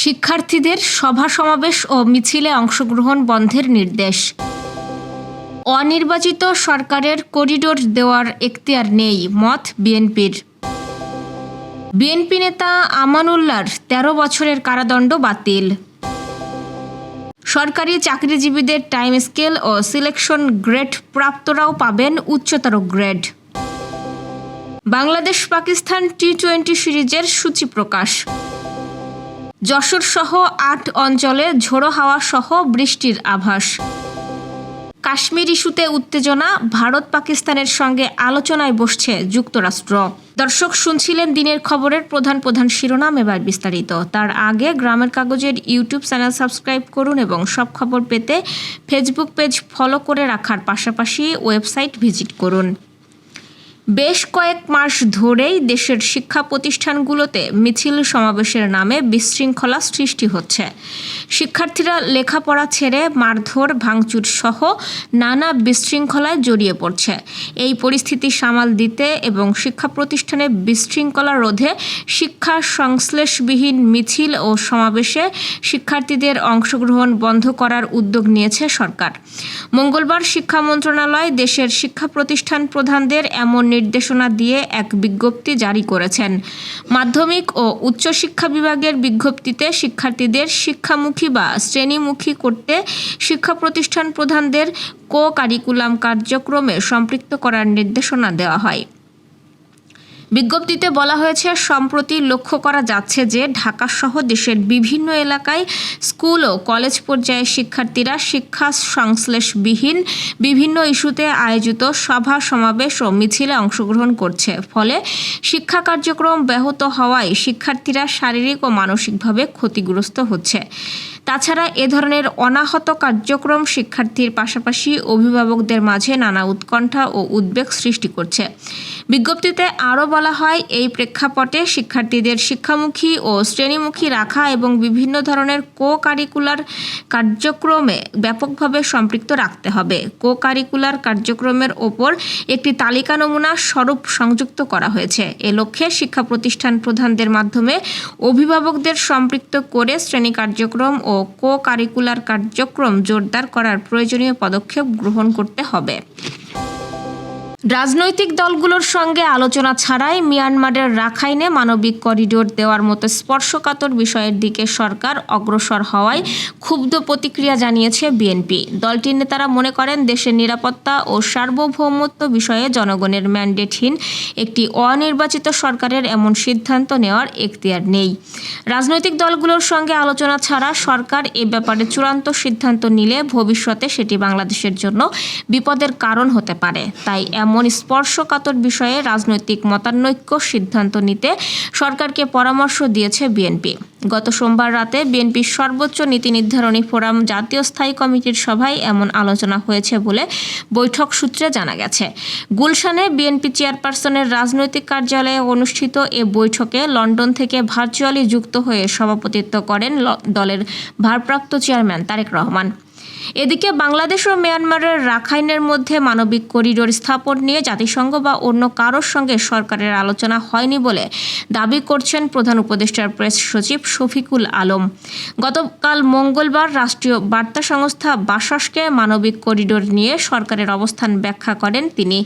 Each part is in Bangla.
শিক্ষার্থীদের সভা সমাবেশ ও মিছিলে অংশগ্রহণ বন্ধের নির্দেশ। অনির্বাচিত সরকারের করিডোর দেওয়ার এখতিয়ার নেই মত বিএনপির। বিএনপি নেতা আমানুল্লাহর তেরো বছরের কারাদণ্ড বাতিল। সরকারি চাকরিজীবীদের টাইম স্কেল ও সিলেকশন গ্রেড প্রাপ্তরাও পাবেন উচ্চতর grade. Bangladesh Pakistan T twenty সিরিজের সূচি প্রকাশ। যশোর সহ আট অঞ্চলে ঝোড়ো হাওয়া সহ বৃষ্টির আভাস। কাশ্মীর ইস্যুতে উত্তেজনা, ভারত পাকিস্তানের সঙ্গে আলোচনায় বসছে যুক্তরাষ্ট্র। দর্শক শুনছিলেন দিনের খবরের প্রধান প্রধান শিরোনাম এবার বিস্তারিত। তার আগে গ্রামের কাগজের ইউটিউব চ্যানেল সাবস্ক্রাইব করুন এবং সব খবর পেতে ফেসবুক পেজ ফলো করে রাখার পাশাপাশি ওয়েবসাইট ভিজিট করুন। বেশ কয়েক মাস ধরেই দেশের শিক্ষা প্রতিষ্ঠানগুলোতে মিছিল সমাবেশের নামে বিশৃঙ্খলা সৃষ্টি হচ্ছে। শিক্ষার্থীরা লেখাপড়া ছেড়ে মারধর, ভাঙচুর সহ নানা বিশৃঙ্খলায় জড়িয়ে পড়ছে। এই পরিস্থিতি সামাল দিতে এবং শিক্ষা প্রতিষ্ঠানে বিশৃঙ্খলা রোধে শিক্ষা সংশ্লেষবিহীন মিছিল ও সমাবেশে শিক্ষার্থীদের অংশগ্রহণ বন্ধ করার উদ্যোগ নিয়েছে সরকার। মঙ্গলবার শিক্ষা মন্ত্রণালয় দেশের শিক্ষা প্রতিষ্ঠান প্রধানদের এমন নির্দেশনা দিয়ে এক বিজ্ঞপ্তি জারি করেছেন। মাধ্যমিক ও উচ্চশিক্ষা বিভাগের বিজ্ঞপ্তিতে শিক্ষার্থীদের শিক্ষামুখী বা শ্রেণীমুখী করতে শিক্ষা প্রতিষ্ঠান প্রধানদের কো কারিকুলাম কার্যক্রমে সম্পৃক্ত করার নির্দেশনা দেওয়া হয়। বিজ্ঞপ্তিতে বলা হয়েছে, সম্প্রতি লক্ষ্য করা যাচ্ছে যে ঢাকা সহ দেশের বিভিন্ন এলাকায় স্কুল ও কলেজ পর্যায়ে শিক্ষার্থীরা শিক্ষা সংশ্লেষবিহীন বিভিন্ন ইস্যুতে আয়োজিত সভা, সমাবেশ ও মিছিলে অংশগ্রহণ করছে। ফলে শিক্ষা কার্যক্রম ব্যাহত হওয়ায় শিক্ষার্থীরা শারীরিক ও মানসিকভাবে ক্ষতিগ্রস্ত হচ্ছে। তাছাড়া এ ধরনের অনাহত কার্যক্রম শিক্ষার্থীর পাশাপাশি অভিভাবকদের মাঝে নানা উৎকণ্ঠা ও উদ্বেগ সৃষ্টি করছে। বিজ্ঞপ্তিতে আরও বলা হয়, এই প্রেক্ষাপটে শিক্ষার্থীদের শিক্ষামুখী ও শ্রেণীমুখী রাখা এবং বিভিন্ন ধরনের কো কারিকুলার কার্যক্রমে ব্যাপকভাবে সম্পৃক্ত রাখতে হবে। কো কারিকুলার কার্যক্রমের ওপর একটি তালিকা নমুনা স্বরূপ সংযুক্ত করা হয়েছে। এ লক্ষ্যে শিক্ষা প্রতিষ্ঠান প্রধানদের মাধ্যমে অভিভাবকদের সম্পৃক্ত করে শ্রেণি কার্যক্রম ও কো কারিকুলার কার্যক্রম জোরদার করার প্রয়োজনীয় পদক্ষেপ গ্রহণ করতে হবে। রাজনৈতিক দলগুলোর সঙ্গে আলোচনা ছাড়াই মিয়ানমারের রাখাইনে মানবিক করিডোর দেওয়ার মতো স্পর্শকাতর বিষয়ের দিকে সরকার অগ্রসর হওয়ায় ক্ষুব্ধ প্রতিক্রিয়া জানিয়েছে বিএনপি। দলটির নেতারা মনে করেন দেশের নিরাপত্তা ও সার্বভৌমত্ব বিষয়ে জনগণের ম্যান্ডেটহীন একটি অনির্বাচিত সরকারের এমন সিদ্ধান্ত নেওয়ার এখতিয়ার নেই। রাজনৈতিক দলগুলোর সঙ্গে আলোচনা ছাড়া সরকার এ ব্যাপারে চূড়ান্ত সিদ্ধান্ত নিলে ভবিষ্যতে সেটি বাংলাদেশের জন্য বিপদের কারণ হতে পারে। তাই এমন স্পর্শকাতর বিষয়ে রাজনৈতিক মতানৈক্য সিদ্ধান্ত নিতে সরকারকে পরামর্শ দিয়েছে বিএনপি। গত সোমবার রাতে বিএনপির সর্বোচ্চ নীতি নির্ধারণী ফোরাম জাতীয় স্থায়ী কমিটির সভায় এমন আলোচনা হয়েছে বলে বৈঠক সূত্রে জানা গেছে। গুলশানে বিএনপি চেয়ারপারসনের রাজনৈতিক কার্যালয়ে অনুষ্ঠিত এ বৈঠকে লন্ডন থেকে ভার্চুয়ালি যুক্ত হয়ে সভাপতিত্ব করেন দলের ভারপ্রাপ্ত চেয়ারম্যান তারেক রহমান। এদিকে বাংলাদেশ ও মিয়ানমারের রাখাইনের মধ্যে মানবিক করিডোর স্থাপন নিয়ে জাতিসংঘ বা অন্য কারোর সঙ্গে সরকারের আলোচনা হয়নি বলে দাবি করছেন প্রধান উপদেষ্টার প্রেস সচিব শফিকুল আলম। গতকাল মঙ্গলবার রাষ্ট্রীয় বার্তা সংস্থা বাসসকে মানবিক করিডোর নিয়ে সরকারের অবস্থান ব্যাখ্যা করেন তিনি।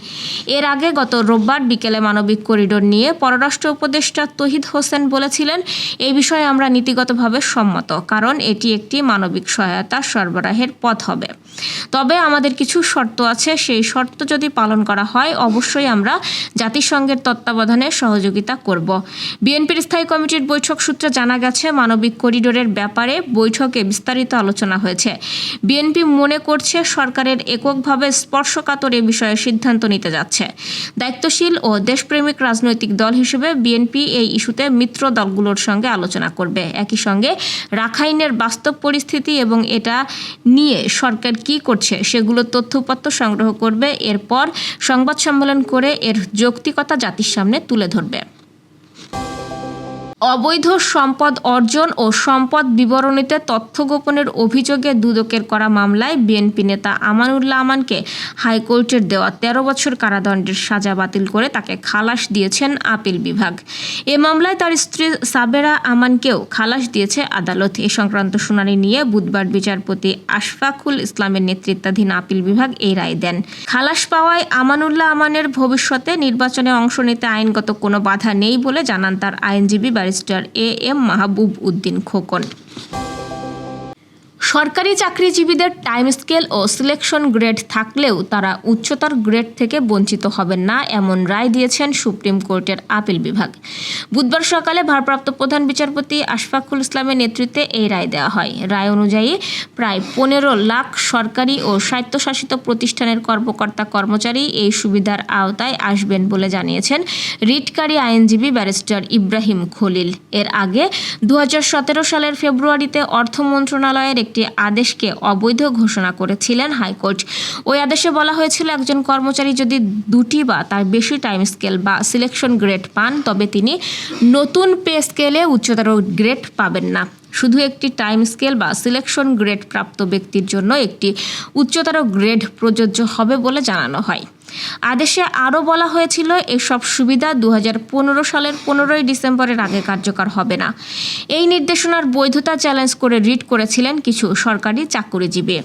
এর আগে গত রোববার বিকেলে মানবিক করিডোর নিয়ে পররাষ্ট্র উপদেষ্টা তহিদ হোসেন বলেছিলেন এই বিষয়ে আমরা নীতিগতভাবে সম্মত, কারণ এটি একটি মানবিক সহায়তা সরবরাহের পথ হবে। তবে আমাদের কিছু শর্ত আছে, সেই শর্ত যদি পালন করা হয়, অবশ্যই আমরা জাতিসংঘের তত্ত্বাবধানে সহযোগিতা করব। বিএনপির স্থায়ী কমিটির বৈঠক সূত্রে জানা গেছে, মানবিক করিডোরের ব্যাপারে বৈঠকে বিস্তারিত আলোচনা হয়েছে। বিএনপি মনে করছে সরকারের এককভাবে স্পর্শকাতর এ বিষয়ে সিদ্ধান্ত নিতে যাচ্ছে। দায়িত্বশীল ও দেশপ্রেমিক রাজনৈতিক দল হিসেবে বিএনপি এই ইস্যুতে মিত্র দলগুলোর সঙ্গে আলোচনা করবে। একই সঙ্গে রাখাইনের বাস্তব পরিস্থিতি এবং এটা নিয়ে সরকার কি করছে সেগুলো তথ্যপত্র সংগ্রহ করবে, এরপর সংবাদ সম্মেলন করে এর যৌক্তিকতা জাতির সামনে তুলে ধরবে। অবৈধ সম্পদ অর্জন ও সম্পদ বিবরণীতে তথ্য গোপনের অভিযোগে দুদকের করা মামলায় বিএনপি নেতা আমানুল্লাহ আমানকে হাইকোর্টের দেওয়া তেরো বছর কারাদণ্ডের সাজা বাতিল করে তাকে খালাস দিয়েছেন আপিল বিভাগ। এ মামলায় তার স্ত্রী সাবেরা আমানকেও খালাস দিয়েছে আদালত। এ সংক্রান্ত শুনানি নিয়ে বুধবার বিচারপতি আশফাকুল ইসলামের নেতৃত্বাধীন আপিল বিভাগ এই রায় দেন। খালাস পাওয়ায় আমানুল্লাহ আমানের ভবিষ্যতে নির্বাচনে অংশ নিতে আইনগত কোনো বাধা নেই বলে জানান তার আইনজীবী এ এম মাহবুব উদ্দিন খোকন। সরকারি চাকরিজীবীদের টাইম স্কেল ও সিলেকশন গ্রেড থাকলেও তারা উচ্চতর গ্রেড থেকে বঞ্চিত হবেন না, এমন রায় দিয়েছেন সুপ্রিম কোর্টের আপিল বিভাগ। বুধবার সকালে ভারপ্রাপ্ত প্রধান বিচারপতি আশফাকুল ইসলামের নেতৃত্বে এই রায় দেওয়া হয়। রায় অনুযায়ী, প্রায় পনেরো লাখ সরকারি ও স্বায়ত্তশাসিত প্রতিষ্ঠানের কর্মকর্তা কর্মচারী এই সুবিধার আওতায় আসবেন বলে জানিয়েছেন রিটকারী আইনজীবী ব্যারিস্টার ইব্রাহিম খলিল। এর আগে দু হাজার সতেরো সালের ফেব্রুয়ারিতে অর্থ মন্ত্রণালয়ের একটি আদেশকে অবৈধ ঘোষণা করেছিলেন হাইকোর্ট। ওই আদেশে বলা হয়েছিল, একজন কর্মচারী যদি দুটি বা তার বেশি টাইম স্কেল বা সিলেকশন গ্রেড পান, তবে তিনি নতুন পে স্কেলে উচ্চতর গ্রেড পাবেন না। শুধু একটি টাইম স্কেল বা সিলেকশন গ্রেড প্রাপ্ত ব্যক্তির জন্য একটি উচ্চতর গ্রেড প্রযোজ্য হবে বলে জানানো হয়। আদেশে আরও বলা হয়েছিল, এসব সুবিধা দু হাজার পনেরো সালের পনেরোই ডিসেম্বরের আগে কার্যকর হবে না। এই নির্দেশনার বৈধতা চ্যালেঞ্জ করে রিট করেছিলেন কিছু সরকারি চাকুরিজীবী।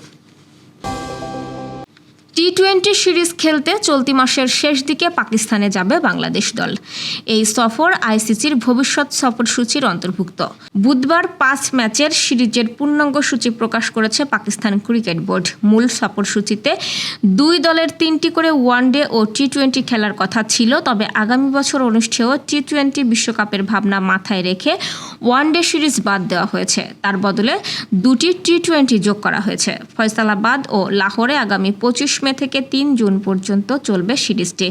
টি টোয়েন্টি সিরিজ খেলতে চলতি মাসের শেষ দিকে পাকিস্তানে যাবে বাংলাদেশ দল। এই সফর আইসিসির ভবিষ্যৎ সফরসূচির অন্তর্ভুক্ত। বুধবার পাঁচ ম্যাচের সিরিজের পূর্ণাঙ্গ সূচি প্রকাশ করেছে পাকিস্তান ক্রিকেট বোর্ড। মূল সফরসূচিতে দুই দলের তিনটি করে ওয়ানডে ও টি টোয়েন্টি খেলার কথা ছিল, তবে আগামী বছর অনুষ্ঠেয় টি টোয়েন্টি বিশ্বকাপের ভাবনা মাথায় রেখে ওয়ানডে সিরিজ বাদ দেওয়া হয়েছে। তার বদলে দুটি টি টোয়েন্টি যোগ করা হয়েছে। ফয়সালাবাদ ও লাহোরে আগামী পঁচিশ মে থেকে তিন জুন পর্যন্ত চলবে সিরিজটি।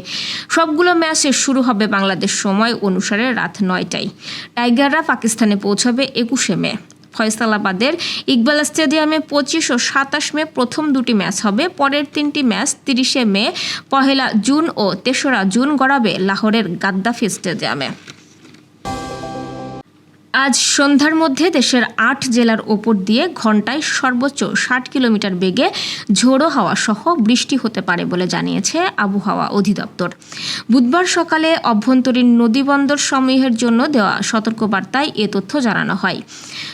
সবগুলো ম্যাচ শুরু হবে বাংলাদেশ সময় অনুসারে রাত নয়টায়। টাইগাররা পাকিস্তানে পৌঁছাবে একুশে মে। ফয়সালাবাদের ইকবাল স্টেডিয়ামে পঁচিশ ও সাতাশ মে প্রথম দুটি ম্যাচ হবে। পরের তিনটি ম্যাচ তিরিশে মে, পহেলা জুন ও তেসরা জুন গড়াবে লাহোরের গাদ্দাফি স্টেডিয়ামে। আজ সন্ধ্যার মধ্যে দেশের আট জেলার ওপর দিয়ে ঘন্টায় সর্বোচ্চ ষাট কিলোমিটার বেগে ঝোড়ো হাওয়া সহ বৃষ্টি হতে পারে বলে জানিয়েছে আবহাওয়া অধিদপ্তর। বুধবার সকালে অভ্যন্তরীণ নদীবন্দর সমূহের জন্য দেওয়া সতর্কবার্তায় এ তথ্য জানানো হয়।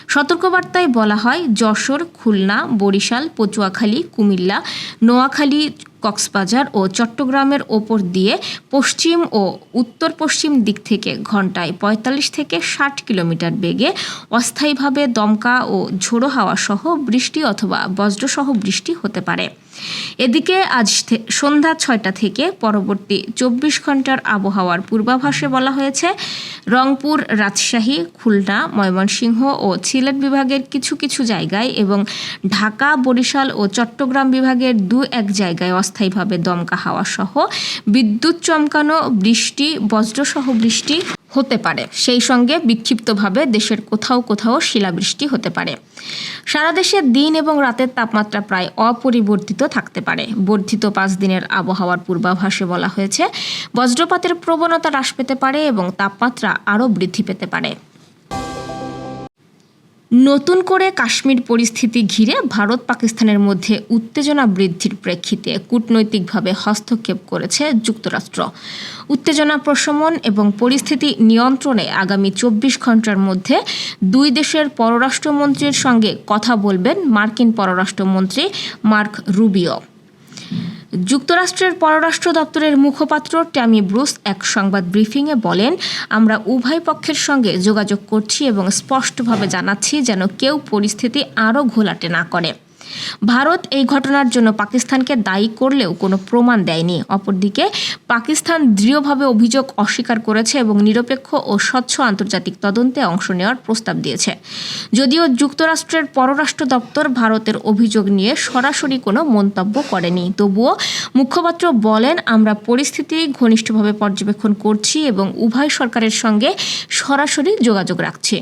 সতর্কবার্তায় বলা হয়, যশোর, খুলনা, বরিশাল পচুয়াখালী কুমিল্লা, নোয়াখালী কক্সবাজার ও চট্টগ্রামের ওপর দিয়ে পশ্চিম ও উত্তর পশ্চিম দিক থেকে ঘন্টায় পঁয়তাল্লিশ থেকে ষাট কিলোমিটার বেগে অস্থায়ীভাবে দমকা ও ঝোড়ো হাওয়া সহ বৃষ্টি অথবা বজ্রসহ বৃষ্টি হতে পারে। এদিকে আজ সন্ধ্যা ছয়টা থেকে পরবর্তী চব্বিশ ঘণ্টার আবহাওয়ার পূর্বাভাসে বলা হয়েছে, রংপুর, রাজশাহী, খুলনা, ময়মনসিংহ ও সিলেট বিভাগের কিছু কিছু জায়গায় এবং ঢাকা, বরিশাল ও চট্টগ্রাম বিভাগের দু এক জায়গায় অস্থায়ীভাবে দমকা হাওয়া সহ বিদ্যুৎ চমকানো, বৃষ্টি, বজ্রসহ বৃষ্টি হতে পারে। সেই সঙ্গে বিক্ষিপ্তভাবে দেশের কোথাও কোথাও শিলাবৃষ্টি হতে পারে। সারা দেশে দিন এবং রাতের তাপমাত্রা প্রায় অপরিবর্তিত থাকতে পারে। বর্ধিত পাঁচ দিনের আবহাওয়ার পূর্বাভাসে বলা হয়েছে, বজ্রপাতের প্রবণতা হ্রাস পেতে পারে এবং তাপমাত্রা আরও বৃদ্ধি পেতে পারে। নতুন করে কাশ্মীর পরিস্থিতি ঘিরে ভারত পাকিস্তানের মধ্যে উত্তেজনা বৃদ্ধির প্রেক্ষিতে কূটনৈতিকভাবে হস্তক্ষেপ করেছে যুক্তরাষ্ট্র। উত্তেজনা প্রশমন এবং পরিস্থিতি নিয়ন্ত্রণে আগামী চব্বিশ ঘণ্টার মধ্যে দুই দেশের পররাষ্ট্রমন্ত্রীর সঙ্গে কথা বলবেন মার্কিন পররাষ্ট্রমন্ত্রী মার্ক রুবিও। যুক্তরাষ্ট্রের পররাষ্ট্র দপ্তরের মুখপাত্র ট্যামি ব্রুস এক সংবাদ ব্রিফিংয়ে বলেন, আমরা উভয় পক্ষের সঙ্গে যোগাযোগ করছি এবং স্পষ্টভাবে জানাচ্ছি যেন কেউ পরিস্থিতি আরও ঘোলাটে না করে। ভারত এই ঘটনার জন্য পাকিস্তানকে দায়ী করলেও কোনো প্রমাণ দেয়নি। অপরদিকে, পাকিস্তান দৃঢ়ভাবে অভিযোগ অস্বীকার করেছে এবং নিরপেক্ষ ও স্বচ্ছ আন্তর্জাতিক তদন্তে অংশ নেওয়ার প্রস্তাব দিয়েছে। যদিও যুক্তরাষ্ট্রের পররাষ্ট্র দপ্তর ভারতের অভিযোগ নিয়ে সরাসরি কোনো মন্তব্য করেনি। তবুও মুখপাত্র বলেন, আমরা পরিস্থিতি ঘনিষ্ঠভাবে পর্যবেক্ষণ করছি এবং উভয় সরকারের সঙ্গে সরাসরি যোগাযোগ রাখছি।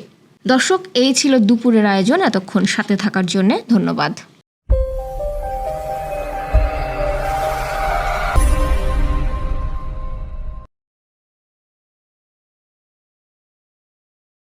দর্শক, এই ছিল দুপুরের আয়োজন। এতক্ষণ সাথে থাকার জন্য ধন্যবাদ।